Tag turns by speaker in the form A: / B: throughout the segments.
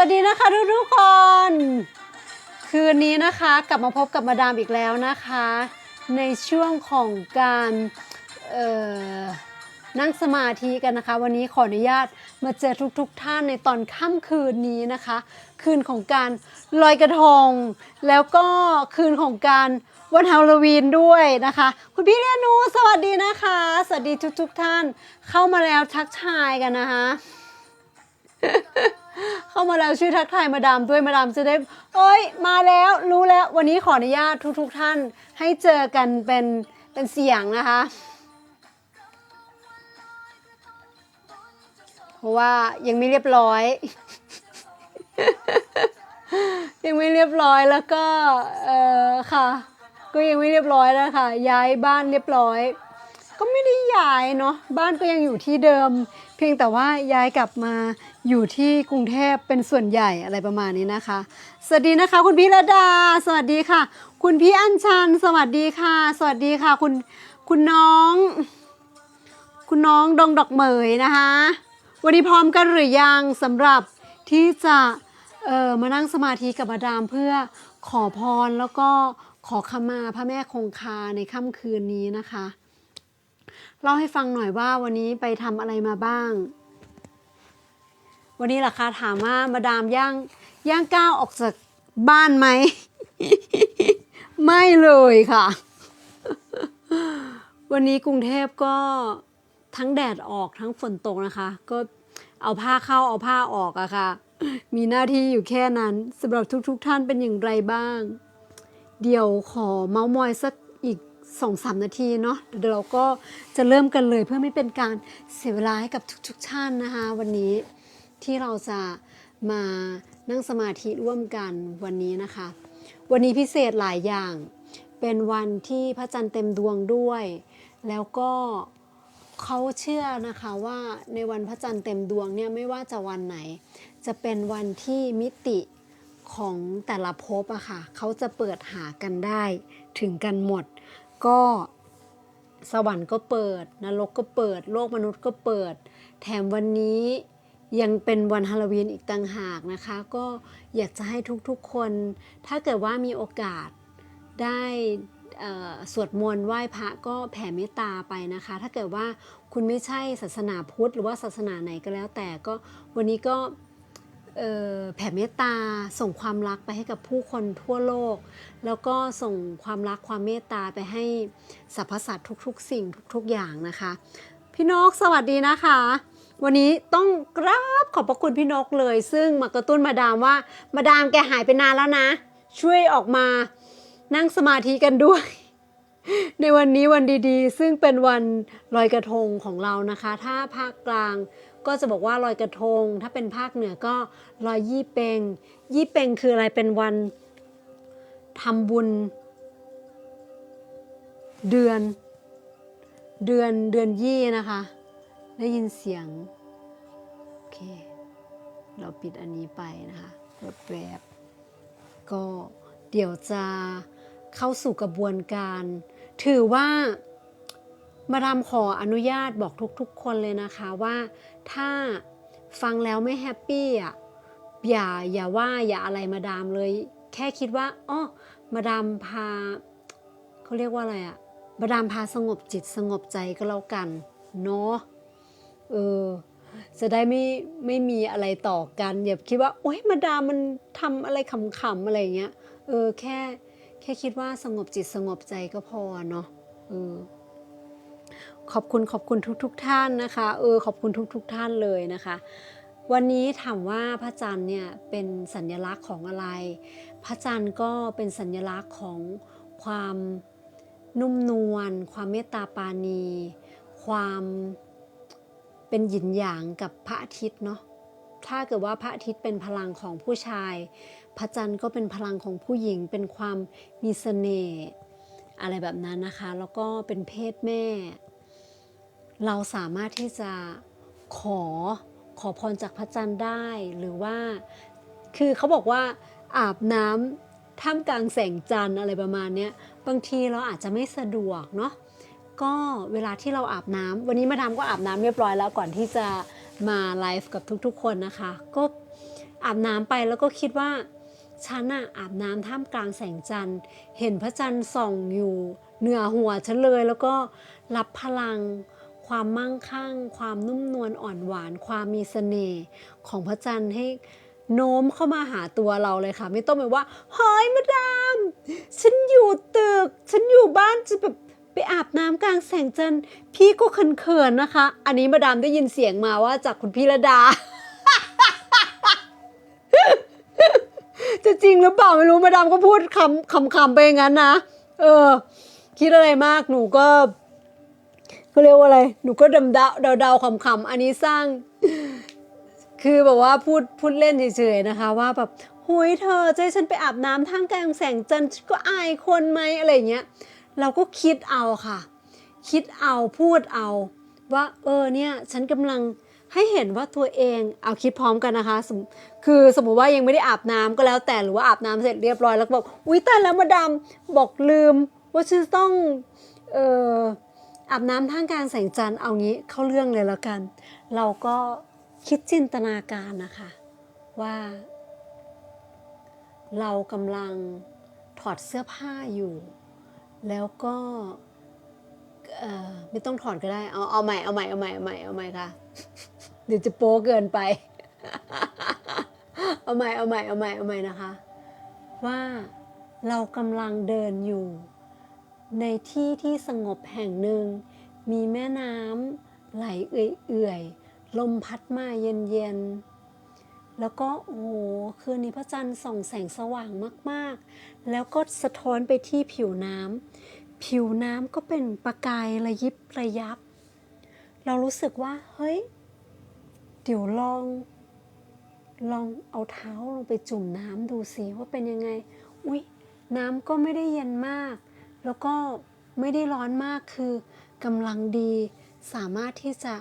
A: วัสดีนะคะทุกทุกๆคน คืนนี้นะคะกลับมาพบกับมาดามอีกแล้วนะคะ ในช่วงของการนั่งสมาธิกันนะคะ วันนี้ขออนุญาตมาเจอทุกๆทท่านในตอนค่ำคืนนี้นะคะ คืนของการลอยกระทง แล้วก็คืนของการวันฮาโลวีนด้วยนะคะ คุณพี่เรียนูสวัสดีนะคะ สวัสดีทุกๆทท่านเข้ามาแล้วทักทายกันนะคะ เข้ามาแล้วช่วยทักทายมาดามด้วยมาดามจะได้เอ้ย มาแล้วรู้แล้ววันนี้ขออนุญาตทุกๆทท่าน ให้เจอกันเป็นเป็นเสียงนะคะ เพราะว่ายังไม่เรียบร้อย ยังไม่เรียบร้อยแล้วก็เออค่ะ ก็ยังไม่เรียบร้อยแล้วค่ะ ย้ายบ้านเรียบร้อย ก็ไม่ได้ย้ายเนาะบ้านก็ยังอยู่ที่เดิม เพียงแต่ว่าย้ายกลับมาอยู่ที่กรุงเทพเป็นส่วนใหญ่อะไรประมาณนี้นะคะ สวัสดีนะคะ คุณพี่ระดา สวัสดีค่ะ คุณพี่อัญชัน สวัสดีค่ะ สวัสดีค่ะ คุณคุณน้อง คุณน้องดงดอกเหมยนะคะ วันนี้พร้อมกันหรือยังสำหรับที่จะเออมานั่งสมาธิกับมาดามเพื่อขอพรแล้วก็ขอขมาพระแม่คงคาในค่ำคืนนี้นะคะ เล่าให้ฟังหน่อยว่าวันนี้ไปทำอะไรมาบ้าง วันนี้ล่ะคะถามว่ามาดามย่างย่างก้าวออกจากบ้านไหม ไม่เลยค่ะ วันนี้กรุงเทพก็ทั้งแดดออกทั้งฝนตกนะคะ ก็เอาผ้าเข้าเอาผ้าออกอะค่ะ มีหน้าที่อยู่แค่นั้นสำหรับทุกๆทท่านเป็นอย่างไรบ้าง เดี๋ยวขอเมาส์มอยสักอีก สองสามนาทีเนาะเดี๋ยวเราก็จะเริ่มกันเลยเพื่อไม่เป็นการเสียเวลาให้กับทุกๆท่านนะคะ วันนี้ที่เราจะมานั่งสมาธิร่วมกันวันนี้นะคะ วันนี้พิเศษหลายอย่าง เป็นวันที่พระจันทร์เต็มดวงด้วย แล้วก็เขาเชื่อนะคะว่าในวันพระจันทร์เต็มดวงเนี่ยไม่ว่าจะวันไหน จะเป็นวันที่มิติของแต่ละภพอะค่ะเขาจะเปิดหากันได้ถึงกันหมด ก็สวรรค์ก็เปิด นรกก็เปิด โลกมนุษย์ก็เปิด แถมวันนี้ยังเป็นวันฮาโลวีนอีกต่างหากนะคะ ก็อยากจะให้ทุกๆคน ถ้าเกิดว่ามีโอกาสได้สวดมนต์ไหว้พระก็แผ่เมตตาไปนะคะ ถ้าเกิดว่าคุณไม่ใช่ศาสนาพุทธ หรือว่าศาสนาไหนก็แล้วแต่ก็วันนี้ก็เแผ่เมตตาส่งความรักไปให้กับผู้คนทั่วโลก แล้วก็ส่งความรักความเมตตาไปให้สรรพสัตว์ทุกๆ สิ่งทุกๆอย่างนะคะ พี่นกสวัสดีนะคะ วันนี้ต้องกราบขอบพระคุณพี่นกเลย ซึ่งมากระตุ้นมาดามว่ามาดามแกหายไปนานแล้วนะ ช่วยออกมานั่งสมาธิกันด้วย ในวันนี้วันดีๆ ซึ่งเป็นวันลอยกระทงของเรานะคะ ถ้าภาคกลาง ก็จะบอกว่าลอยกระทง ถ้าเป็นภาคเหนือก็ลอยยี่เปง ยี่เปงคืออะไรเป็นวันทำบุญ เดือน เดือนเดือนยี่นะคะ ได้ยินเสียง โอเค เราปิดอันนี้ไปนะคะแบบแบบก็เดี๋ยวจะเข้าสู่กระบวนการ ถือว่า มาดามขออนุญาตบอกทุกๆ คนเลยนะคะว่าถ้าฟังแล้วไม่แฮปปี้อะอย่าอย่าว่าอย่าอะไรมาดามเลย แค่คิดว่าอ๋อมาดามพาเขาเรียกว่าอะไรอะมาดามพาสงบจิตสงบใจก็แล้วกันเนาะเออจะได้ไม่ไม่มีอะไรต่อกันอย่าคิดว่าโอ๊ยมาดามมันทำอะไรขำๆอะไรอย่างเงี้ยเออแค่แค่คิดว่าสงบจิตสงบใจก็พอเนาะเออ ขอบคุณขอบคุณทุกๆทท่านนะคะเออขอบคุณทุกๆทท่านเลยนะคะ วันนี้ถามว่าพระจันทร์เนี่ยเป็นสัญลักษณ์ของอะไร พระจันทร์ก็เป็นสัญลักษณ์ของความนุ่มนวลความเมตตาปาณี ความเป็นหยินหยางกับพระอาทิตย์เนาะถ้าเกิดว่าพระอาทิตย์เป็นพลังของผู้ชาย พระจันทร์ก็เป็นพลังของผู้หญิง เป็นความมีเสน่ห์อะไรแบบนั้นนะคะ แล้วก็เป็นเพศแม่ เราสามารถที่จะขอขอพรจากพระจันทร์ได้หรือว่า คือเขาบอกว่าอาบน้ำท่ามกลางแสงจันทร์อะไรประมาณนี้บางทีเราอาจจะไม่สะดวกเนาะก็เวลาที่เราอาบน้ำวันนี้มาดามก็อาบน้ำเรียบร้อยแล้วก่อนที่จะมาไลฟ์กับทุกๆ คนนะคะ ก็อาบน้ำไปแล้วก็คิดว่าฉันน่ะอาบน้ำท่ามกลางแสงจันทร์ เห็นพระจันทร์ส่องอยู่เหนือหัวฉันเลยแล้วก็รับพลัง ความมั่งคั่ง ความนุ่มนวลอ่อนหวาน ความมีเสน่ห์ของพระจันทร์ให้โน้มเข้ามาหาตัวเราเลยค่ะ ไม่ต้องแบบว่าเฮ้ยมาดามฉันอยู่ตึก ฉันอยู่บ้านจะแบบไปอาบน้ำกลางแสงจันทร์พี่ก็เขินๆนะคะ อันนี้มาดามได้ยินเสียงมาว่าจากคุณพี่ระดา จะจริงหรือเปล่าไม่รู้มาดามก็พูดคำคำคำไปงั้นนะ เออ คิดอะไรมากหนูก็ เขาเรียกว่าอะไร หนูก็ดำเดาเดาเดาคำคำๆอันนี้สร้าง คือแบบว่าพูดพูดเล่นเฉยๆนะคะ ว่าแบบหุยเธอจะให้ฉันไปอาบน้ำท่ามกลางแสงจันทร์ฉันก็อายคนไหมอะไรเงี้ย เราก็คิดเอาค่ะ คิดเอาพูดเอา ว่าเออเนี่ยฉันกำลังให้เห็นว่าตัวเองเอาคิดพร้อมกันนะคะสมคือสมมุติว่ายังไม่ได้อาบน้ำก็แล้วแต่หรือว่าอาบน้ำเสร็จเรียบร้อยแล้วก็บอกอุ้ยแต่แล้วมาดามบอกลืม ว่าฉันต้องเอ่อ อาบน้ำท่ามกลางแสงจันทร์เอางี้เข้าเรื่องเลยแล้วกัน เราก็คิดจินตนาการนะคะว่า เรากำลังถอดเสื้อผ้าอยู่ แล้วก็ไม่ต้องถอดก็ได้ เอาเอาใหม่เอาใหม่เอาใหม่เอาใหม่เอาใหม่ค่ะ เดี๋ยวจะโป๊เกินไป เอาใหม่เอาใหม่เอาใหม่เอาใหม่นะคะ ว่าเรากำลังเดินอยู่ ในที่ที่สงบแห่งหนึ่ง มีแม่น้ำไหลเอื่อยๆ ลมพัดมาเย็นๆ แล้วก็โอ้โหคืนนี้พระจันทร์ส่องแสงสว่างมากๆ แล้วก็สะท้อนไปที่ผิวน้ำผิวน้ำก็เป็นประกายระยิบระยับ เรารู้สึกว่า เฮ้ย เดี๋ยวลอง ลองเอาเท้าลงไปจุ่มน้ำดูสิว่าเป็นยังไง อุ๊ย น้ำก็ไม่ได้เย็นมาก แล้วก็ไม่ได้ร้อนมากคือกำลังดี สามารถที่จะ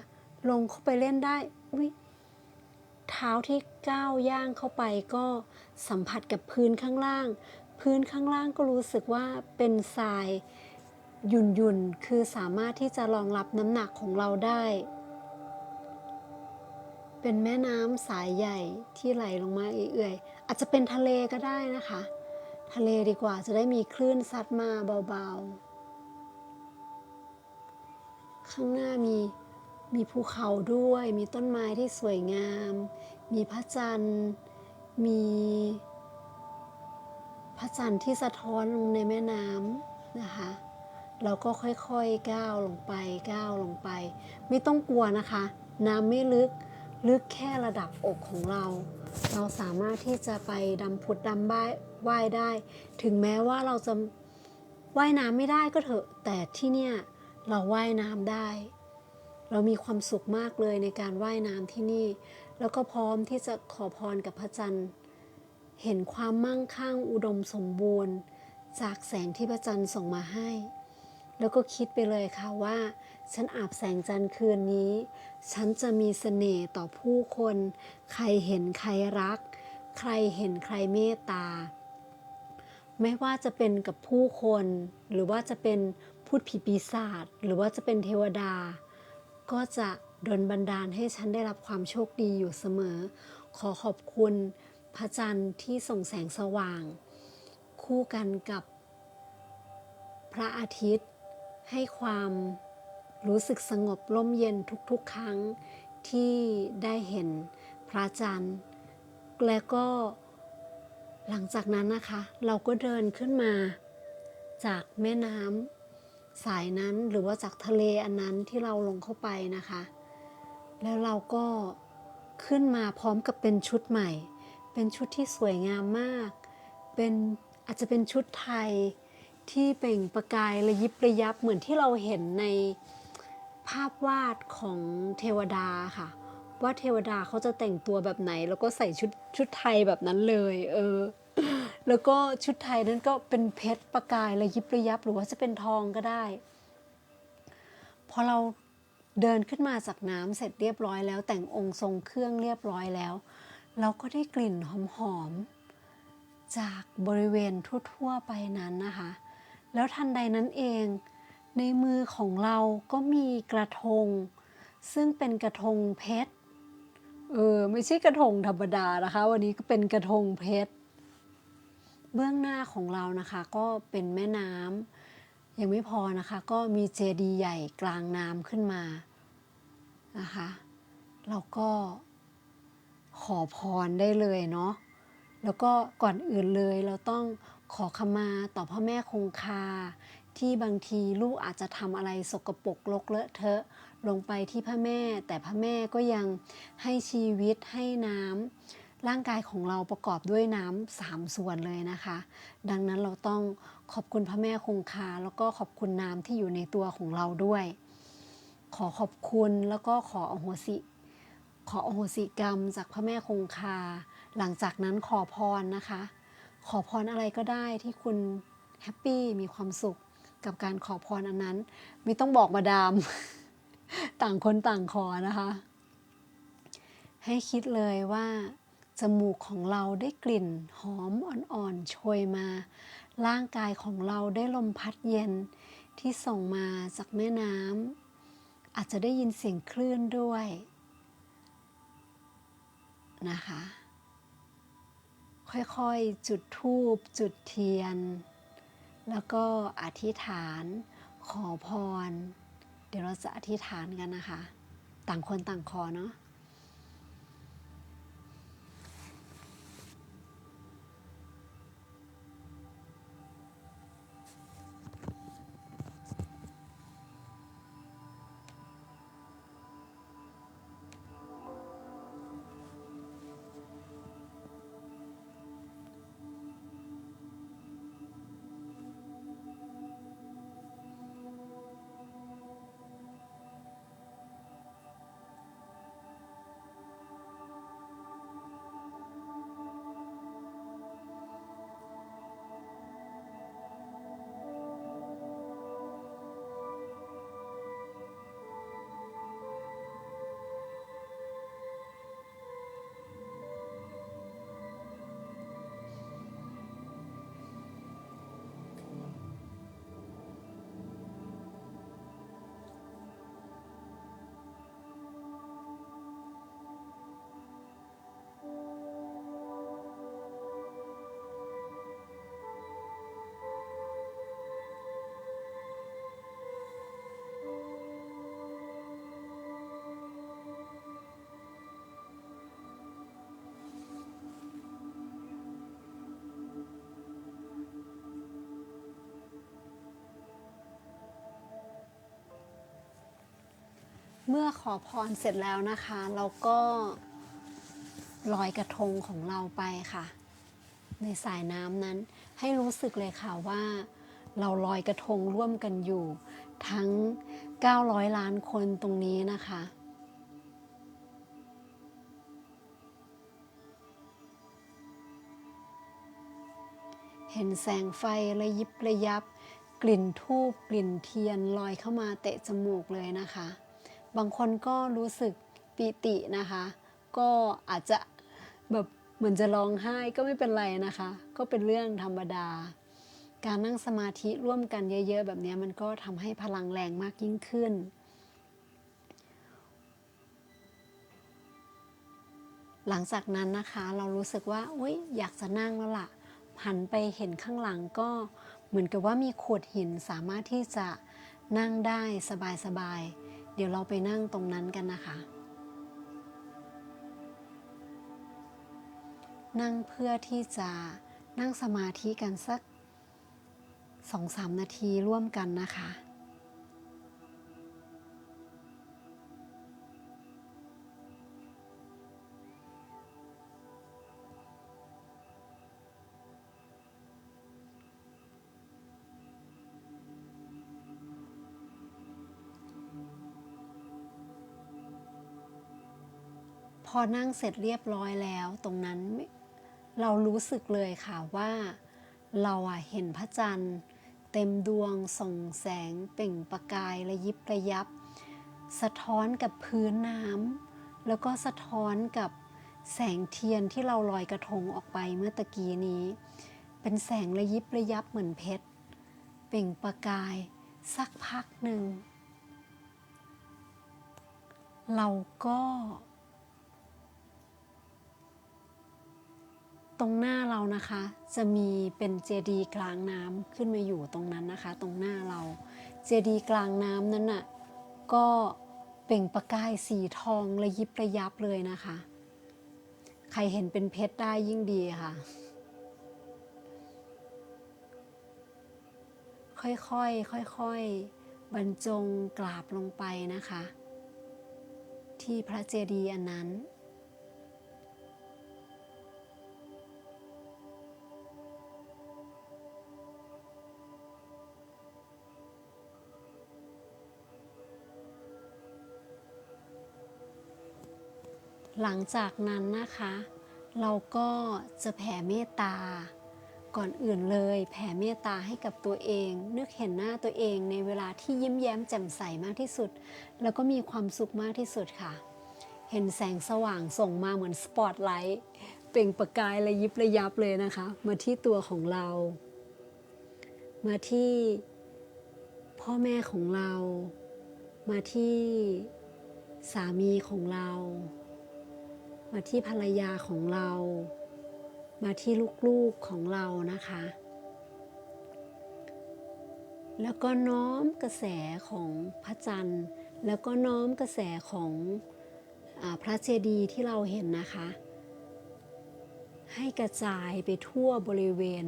A: ลงเข้าไปเล่นได้อุ๊ยเท้าที่ก้าวย่างเข้าไปก็สัมผัสกับพื้นข้างล่าง พื้นข้างล่างก็รู้สึกว่าเป็นทรายหยุ่นหยุ่นๆคือสามารถที่จะรองรับน้ำหนักของเราได้ เป็นแม่น้ำสายใหญ่ที่ไหลลงมาเอื่อยๆอาจจะเป็นทะเลก็ได้นะคะ ทะเลดีกว่าจะได้มีคลื่นซัดมาเบาๆ ข้างหน้ามีมีภูเขาด้วย มีต้นไม้ที่สวยงาม มีพระจันทร์ มีพระจันทร์ที่สะท้อนลงในแม่น้ำนะคะ เราก็ค่อยๆก้าวลงไปก้าวลงไป ไม่ต้องกลัวนะคะ น้ำไม่ลึก ลึกแค่ระดับอกของเรา เราสามารถที่จะไปดำผุดดำว่ายว่ายได้ ถึงแม้ว่าเราจะว่ายน้ำไม่ได้ก็เถอะ แต่ที่เนี่ยเราว่ายน้ำได้ เรามีความสุขมากเลยในการว่ายน้ำที่นี่ แล้วก็พร้อมที่จะขอพรกับพระจันทร์ เห็นความมั่งคั่งอุดมสมบูรณ์ จากแสงที่พระจันทร์ส่งมาให้ แล้วก็คิดไปเลยค่ะว่า ฉันอาบแสงจันทร์คืนนี้ ฉันจะมีเสน่ห์ต่อผู้คน ใครเห็นใครรัก ใครเห็นใครเมตตา ไม่ว่าจะเป็นกับผู้คน หรือว่าจะเป็นพูดผีปีศาจหรือว่าจะเป็นเทวดา ก็จะดลบันดาลให้ฉันได้รับความโชคดีอยู่เสมอ ขอขอบคุณพระจันทร์ที่ส่งแสงสว่าง คู่กันกับพระอาทิตย์ ให้ความรู้สึกสงบร่มเย็นทุกๆ ครั้งที่ได้เห็นพระจันทร์ และก็หลังจากนั้นนะคะ เราก็เดินขึ้นมาจากแม่น้ำสายนั้นหรือว่าจากทะเลอันนั้นที่เราลงเข้าไปนะคะ แล้วเราก็ขึ้นมาพร้อมกับเป็นชุดใหม่ เป็นชุดที่สวยงามมาก เป็นอาจจะเป็นชุดไทย ที่เปล่งประกายระยิบระยับเหมือนที่เราเห็นในภาพวาดของเทวดาค่ะ ว่าเทวดาเขาจะแต่งตัวแบบไหน แล้วก็ใส่ชุดชุดไทยแบบนั้นเลย เออ แล้วก็ชุดไทยนั้นก็เป็นเพชรประกายระยิบระยับ หรือว่าจะเป็นทองก็ได้ พอเราเดินขึ้นมาจากน้ำเสร็จเรียบร้อยแล้ว แต่งองค์ทรงเครื่องเรียบร้อยแล้ว เราก็ได้กลิ่นหอมๆจากบริเวณทั่ว ๆ ไปนั้นนะคะ แล้วทันใดนั้นเอง ในมือของเราก็มีกระทง ซึ่งเป็นกระทงเพชรเอออ ไม่ใช่กระทงธรรมดานะคะ วันนี้ก็เป็นกระทงเพชร เบื้องหน้าของเรานะคะก็เป็นแม่น้ำยังไม่พอนะคะ ก็มีเจดีย์ใหญ่กลางน้ำขึ้นมานะคะเราก็ขอพรได้เลยเนาะแล้วก็ก่อนอื่นเลยเราต้อง ขอขมาต่อพ่อแม่คงคา ที่บางทีลูกอาจจะทำอะไรสกปรกลกเลอะเทอะ ลงไปที่พระแม่ แต่พระแม่ก็ยังให้ชีวิตให้น้ำร่างกายของเราประกอบด้วยน้ำสามส่วนเลยนะคะ ดังนั้นเราต้องขอบคุณพระแม่คงคา แล้วก็ขอบคุณน้ำที่อยู่ในตัวของเราด้วย ขอขอบคุณแล้วก็ขออโหสิ ขออโหสิกรรมจากพระแม่คงคา หลังจากนั้นขอพรนะคะ ขอพรอะไรก็ได้ที่คุณแฮปปี้มีความสุขกับการขอพรอันนั้น ไม่ต้องบอกมาดาม ต่างคนต่างขอนะคะ ให้คิดเลยว่าจมูกของเราได้กลิ่นหอมอ่อนๆโชยมา ร่างกายของเราได้ลมพัดเย็นที่ส่งมาจากแม่น้ำอาจจะได้ยินเสียงคลื่นด้วยนะคะ ค่อยๆ จุดธูปจุดเทียน แล้วก็อธิษฐานขอพร เดี๋ยวเราจะอธิษฐานกันนะคะ ต่างคนต่างขอเนาะ มื่อขอพรเสร็จแล้วนะคะ เราก็ลอยกระทงของเราไปค่ะ ในสายน้ำนั้นให้รู้สึกเลยค่ะว่า เราลอยกระทงร่วมกันอยู่ ทั้ง 900 ล้านคนตรงนี้นะคะเห็นแสงไฟระยิบระยับ กลิ่นทูบกลิ่นเทียนลอยเข้ามาเตะจมูกเลยนะคะ บางคนก็รู้สึกปิตินะคะ ก็อาจจะแบบเหมือนจะร้องไห้ก็ไม่เป็นไรนะคะ ก็เป็นเรื่องธรรมดา การนั่งสมาธิร่วมกันเยอะ ๆ แบบนี้มันก็ทำให้พลังแรงมากยิ่งขึ้น หลังจากนั้นนะคะเรารู้สึกว่าอุ๊ยอยากจะนั่งแล้วล่ะหันไปเห็นข้างหลังก็เหมือนกับว่ามีโขดหินสามารถที่จะนั่งได้สบายๆ เดี๋ยวเราไปนั่งตรงนั้นกันนะคะ นั่งเพื่อที่จะนั่งสมาธิกันสักสองสามนาทีร่วมกันนะคะ อนั่งเสร็จเรียบร้อยแล้วตรงนั้นเรารู้สึกเลยค่ะว่า เราอะเห็นพระจันทร์ เต็มดวงส่องแสงเปล่งประกายระยิบระยับ สะท้อนกับพื้นน้ำแล้วก็สะท้อนกับแสงเทียนที่เราลอยกระทงออกไปเมื่อตะกี้นี้ เป็นแสงระยิบระยับเหมือนเพชร เปล่งประกายสักพักหนึ่ง เราก็ ตรงหน้าเรานะคะ จะมีเป็นเจดีย์กลางน้ำขึ้นมาอยู่ตรงนั้นนะคะ ตรงหน้าเรา เจดีย์กลางน้ำนั้นน่ะก็เปล่งประกายสีทองระยิบระยับเลยนะคะ ใครเห็นเป็นเพชรได้ยิ่งดีค่ะ ค่อยๆค่อยๆบรรจงกราบลงไปนะคะ ที่พระเจดีย์อันนั้น หลังจากนั้นนะคะ เราก็จะแผ่เมตตา ก่อนอื่นเลยแผ่เมตตาให้กับตัวเอง นึกเห็นหน้าตัวเองในเวลาที่ยิ้มแย้มแจ่มใสมากที่สุด แล้วก็มีความสุขมากที่สุดค่ะ เห็นแสงสว่างส่งมาเหมือนสปอตไลท์เปล่งประกายระยิบระยับเลยนะคะ มาที่ตัวของเรา มาที่พ่อแม่ของเรา มาที่สามีของเรา มาที่ภรรยาของเรา มาที่ลูกๆของเรานะคะ แล้วก็น้อมกระแสของพระจันทร์ แล้วก็น้อมกระแสของอพระเจดีย์ที่เราเห็นนะคะ ให้กระจายไปทั่วบริเวณ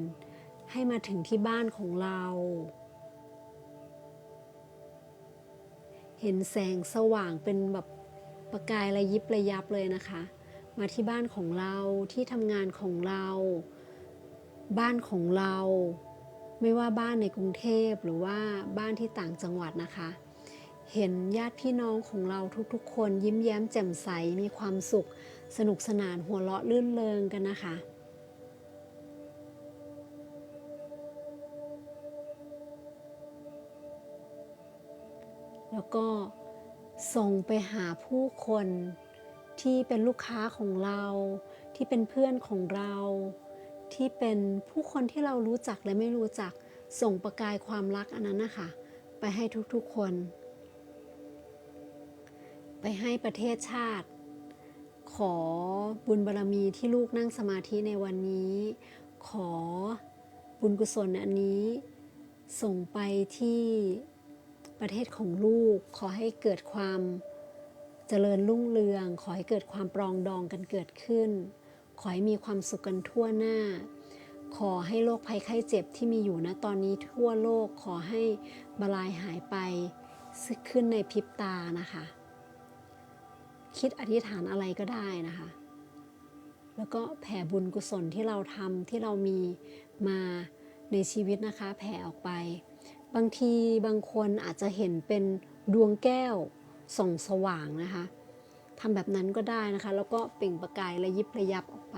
A: ให้มาถึงที่บ้านของเราเห็นแสงสว่างเป็นแบบประกายระยิบระยับเลยนะคะ มาที่บ้านของเราที่ทำงานของเรา บ้านของเรา ไม่ว่าบ้านในกรุงเทพหรือว่าบ้านที่ต่างจังหวัดนะคะ เห็นญาติพี่น้องของเราทุกๆ คนยิ้มแย้มแจ่มใสมีความสุข สนุกสนานหัวเราะลื่นเริงกันนะคะแล้วก็ส่งไปหาผู้คน ที่เป็นลูกค้าของเรา ที่เป็นเพื่อนของเรา ที่เป็นผู้คนที่เรารู้จักและไม่รู้จักส่งประกายความรักอันนั้นนะคะไปให้ทุกๆคน ไปให้ประเทศชาติ ขอบุญบารรมีที่ลูกนั่งสมาธิในวันนี้ ขอบุญกุศลอันนี้ ส่งไปที่ประเทศของลูก ขอให้เกิดความ เจริญรุ่งเรือง ขอให้เกิดความปรองดองกันเกิดขึ้น ขอให้มีความสุขกันทั่วหน้า ขอให้โรคภัยไข้เจ็บที่มีอยู่นะตอนนี้ทั่วโลกขอให้บลายหายไปขึ้นในพริบตานะคะ คิดอธิษฐานอะไรก็ได้นะคะ แล้วก็แผ่บุญกุศลที่เราทำที่เรามีมาในชีวิตนะคะ แผ่ออกไป บางทีบางคนอาจจะเห็นเป็นดวงแก้ว ส่องสว่างนะคะทำแบบนั้นก็ได้นะคะ แล้วก็เปล่งประกายระยิบระยับออกไป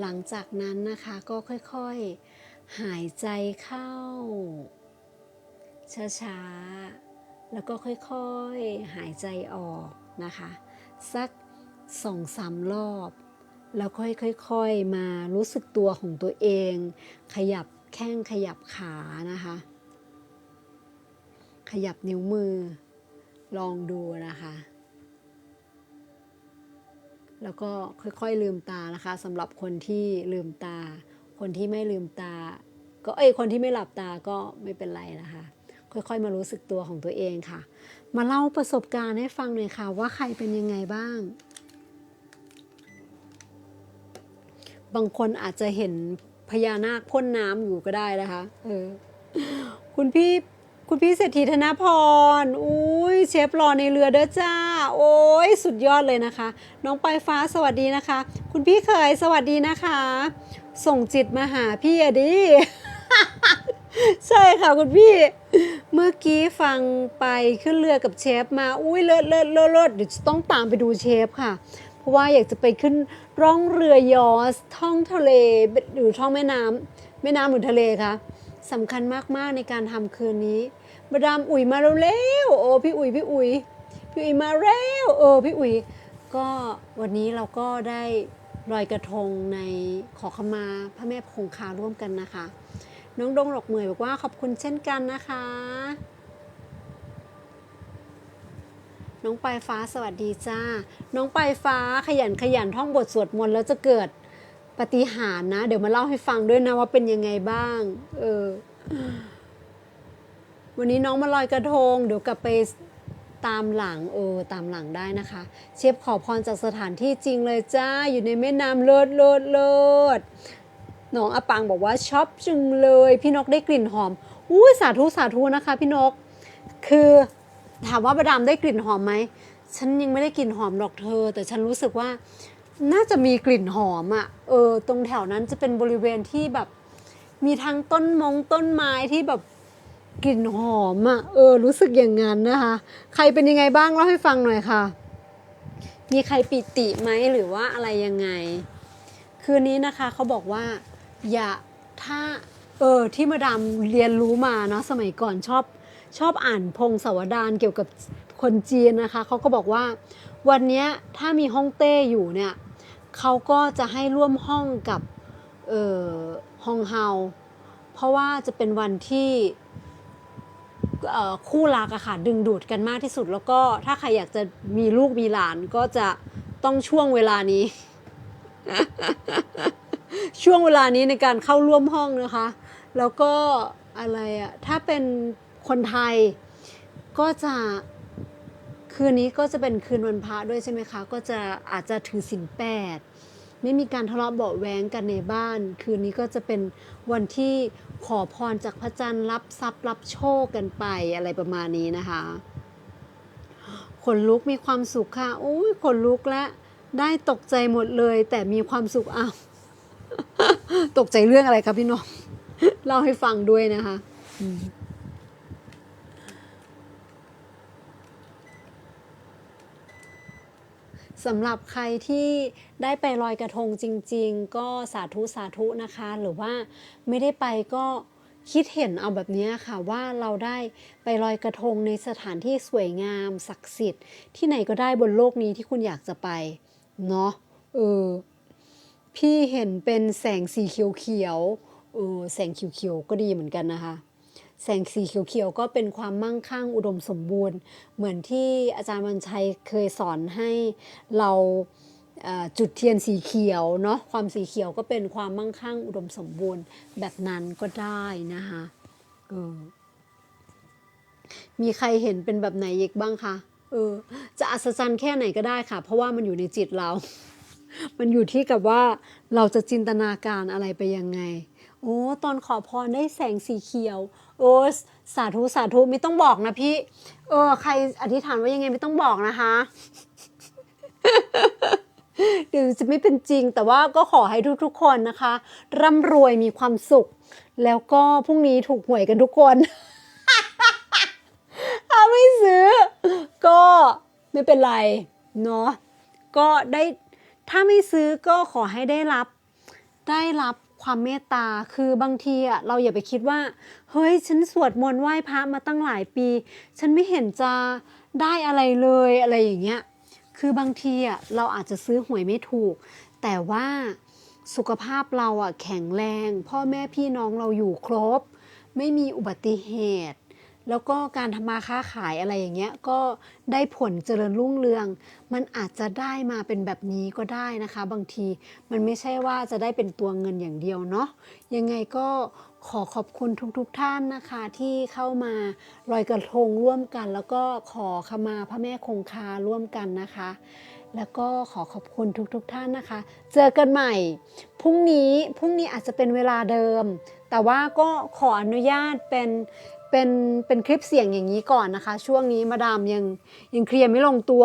A: หลังจากนั้นนะคะก็ค่อยๆ หายใจเข้า ช้าๆ แล้วก็ค่อยๆหายใจออกนะคะ สักสองสามรอบ แล้วค่อยๆมารู้สึกตัวของตัวเอง ขยับแข้งขยับขานะคะ ขยับนิ้วมือ ลองดูนะคะ แล้วก็ค่อยๆลืมตานะคะสำหรับคนที่ลืมตา คนที่ไม่ลืมตา ก็เอ้ยคนที่ไม่หลับตาก็ไม่เป็นไรนะคะ ค่อยๆ มารู้สึกตัวของตัวเองค่ะ มาเล่าประสบการณ์ให้ฟังหน่อยค่ะ ว่าใครเป็นยังไงบ้าง บางคนอาจจะเห็นพญานาคพ่นน้ำอยู่ก็ได้นะคะเออคุณพี่คุณพี่เศรษฐีธนพร อุ้ยเชฟรอในเรือเด้อจ้า โอ้ยสุดยอดเลยนะคะ น้องปลายฟ้าสวัสดีนะคะ คุณพี่เคยสวัสดีนะคะ ส่งจิตมาหาพี่อะดิ ใช่ค่ะคุณพี่ เมื่อกี้ฟังไปขึ้นเรือกับเชฟมา อุ้ยเลิศเลิศเลิศเลิศเดี๋ยวจะต้องตามไปดูเชฟค่ะ เพราะว่าอยากจะไปขึ้นร่องเรือยอสท่องทะเลหรือท่องแม่น้ำแม่น้ำหรือทะเลคะสำคัญมากๆในการทำคืนนี้มาดามอุ๋ยมาเร็วๆโอ้พี่อุ๋ยพี่อุ๋ยพี่อุ๋ยมาเร็วเออพี่อุ๋ยก็วันนี้เราก็ได้ลอยกระทงในขอขมาพระแม่คงคาร่วมกันนะคะ น้องดงหลกเหมยบอกว่าขอบคุณเช่นกันนะคะ น้องปลายฟ้าสวัสดีจ้า น้องปลายฟ้าขยันขยันท่องบทสวดมนต์แล้วจะเกิดปาฏิหารนะ เดี๋ยวมาเล่าให้ฟังด้วยนะว่าเป็นยังไงบ้าง เออ วันนี้น้องมาลอยกระทง เดี๋ยวกลับไปตามหลังเออตามหลังได้นะคะ เชฟขอพรจากสถานที่จริงเลยจ้า อยู่ในแม่น้ำเลิศเลิศเลิศ น้องอปังบอกว่าชอบจึงเลย พี่นกได้กลิ่นหอมอุ้สาธุสาธุนะคะ พี่นก คือถามว่าประดามได้กลิ่นหอมไหมฉันยังไม่ได้กลิ่นหอมหรอกเธอ แต่ฉันรู้สึกว่าน่าจะมีกลิ่นหอมอะ่ะเออตรงแถวนั้นจะเป็นบริเวณที่แบบ มีทั้งต้นมงต้นไม้ที่แบบกลิ่นหอมอะ่ะเออ รู้สึกอย่างนั้นนะคะ ใครเป็นยังไงบ้างเล่าให้ฟังหน่อยค่ะ มีใครปิติไหมหรือว่าอะไรยังไง คืนนี้นะคะเขาบอกว่า อย่าถ้าเออที่มาดามเรียนรู้มาเนาะสมัยก่อนชอบชอบอ่านพงศาวดารเกี่ยวกับคนจีนนะคะเขาก็บอกว่า วันนี้ถ้ามีห้องเต้อยู่เนี่ยเขาก็จะให้ร่วมห้องกับเออฮองเฮาเพราะว่าจะเป็นวันที่เออคู่รักอะค่ะดึงดูดกันมากที่สุด แล้วก็ถ้าใครอยากจะมีลูกมีหลานก็จะต้องช่วงเวลานี้ ช่วงเวลานี้ในการเข้าร่วมห้องนะคะ แล้วก็อะไรอะถ้าเป็นคนไทยก็จะคืนนี้ก็จะเป็นคืนวันพระด้วยใช่ไหมคะ ก็จะอาจจะถือศีลแปดไม่มีการทะเลาะเบาะแวงกันในบ้าน คืนนี้ก็จะเป็นวันที่ขอพรจากพระจันทร์รับทรัพย์รับโชคกันไปอะไรประมาณนี้นะคะขนลุกมีความสุขค่ะโอ้ยขนลุกและได้ตกใจหมดเลย แต่มีความสุขอ้าว ตกใจเรื่องอะไรครับพี่น้องเล่าให้ฟังด้วยนะคะสำหรับใครที่ได้ไปลอยกระทงจริง ๆ ก็สาธุสาธุนะคะ หรือว่าไม่ได้ไปก็คิดเห็นเอาแบบนี้ค่ะว่าเราได้ไปลอยกระทงในสถานที่สวยงามศักดิ์สิทธิ์ ที่ไหนก็ได้บนโลกนี้ที่คุณอยากจะไป เนาะเออ พี่เห็นเป็นแสงสีเขียวๆเออแสงเขียวๆก็ดีเหมือนกันนะคะ แสงสีเขียวๆก็เป็นความมั่งคั่งอุดมสมบูรณ์ เหมือนที่อาจารย์วันชัยเคยสอนให้เราจุดเทียนสีเขียวเนาะความสีเขียวก็เป็นความมั่งคั่งอุดมสมบูรณ์แบบนั้นก็ได้นะคะเออมีใครเห็นเป็นแบบไหนอีกบ้างคะเออจะอัศจรรย์แค่ไหนก็ได้ค่ะ เพราะว่ามันอยู่ในจิตเรา มันอยู่ที่กับว่าเราจะจินตนาการอะไรไปยังไง โอ้ตอนขอพรได้แสงสีเขียว โอ้สาธุสาธุไม่ต้องบอกนะพี่ เออ ใครอธิษฐานว่ายังไงไม่ต้องบอกนะคะเดี๋ยวจะไม่เป็นจริง แต่ว่าก็ขอให้ทุกๆคนนะคะ ร่ำรวยมีความสุข แล้วก็พรุ่งนี้ถูกหวยกันทุกคนถ้าไม่ซื้อ ก็ไม่เป็นไร เนาะก็ได้ ถ้าไม่ซื้อก็ขอให้ได้รับ ได้รับความเมตตา คือบางทีอะเราอย่าไปคิดว่า เฮ้ย ฉันสวดมนต์ไหว้พระมาตั้งหลายปี ฉันไม่เห็นจะได้อะไรเลยอะไรอย่างเงี้ย คือบางทีอะเราอาจจะซื้อหวยไม่ถูก แต่ว่าสุขภาพเราอะแข็งแรง พ่อแม่พี่น้องเราอยู่ครบ ไม่มีอุบัติเหตุ แล้วก็การทำมาค้าขายอะไรอย่างเงี้ยก็ได้ผลเจริญรุ่งเรือง มันอาจจะได้มาเป็นแบบนี้ก็ได้นะคะ บางทีมันไม่ใช่ว่าจะได้เป็นตัวเงินอย่างเดียวเนาะยังไงก็ขอขอบคุณทุกๆทท่านนะคะที่เข้ามาลอยกระทงร่วมกัน แล้วก็ขอขมาพระแม่คงคาร่วมกันนะคะ แล้วก็ขอขอบคุณทุกๆทท่านนะคะ เจอกันใหม่พรุ่งนี้พรุ่งนี้อาจจะเป็นเวลาเดิม แต่ว่าก็ขออนุญาตเป็น เป็นเป็นคลิปเสียงอย่างนี้ก่อนนะคะ ช่วงนี้มาดามยังยังเคลียร์ไม่ลงตัว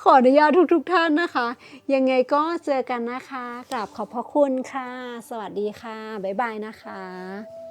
A: ขออนุญาตทุกๆทท่านนะคะ ยังไงก็เจอกันนะคะกราบขอบพระคุณค่ะ สวัสดีค่ะ บ๊ายบายนะคะ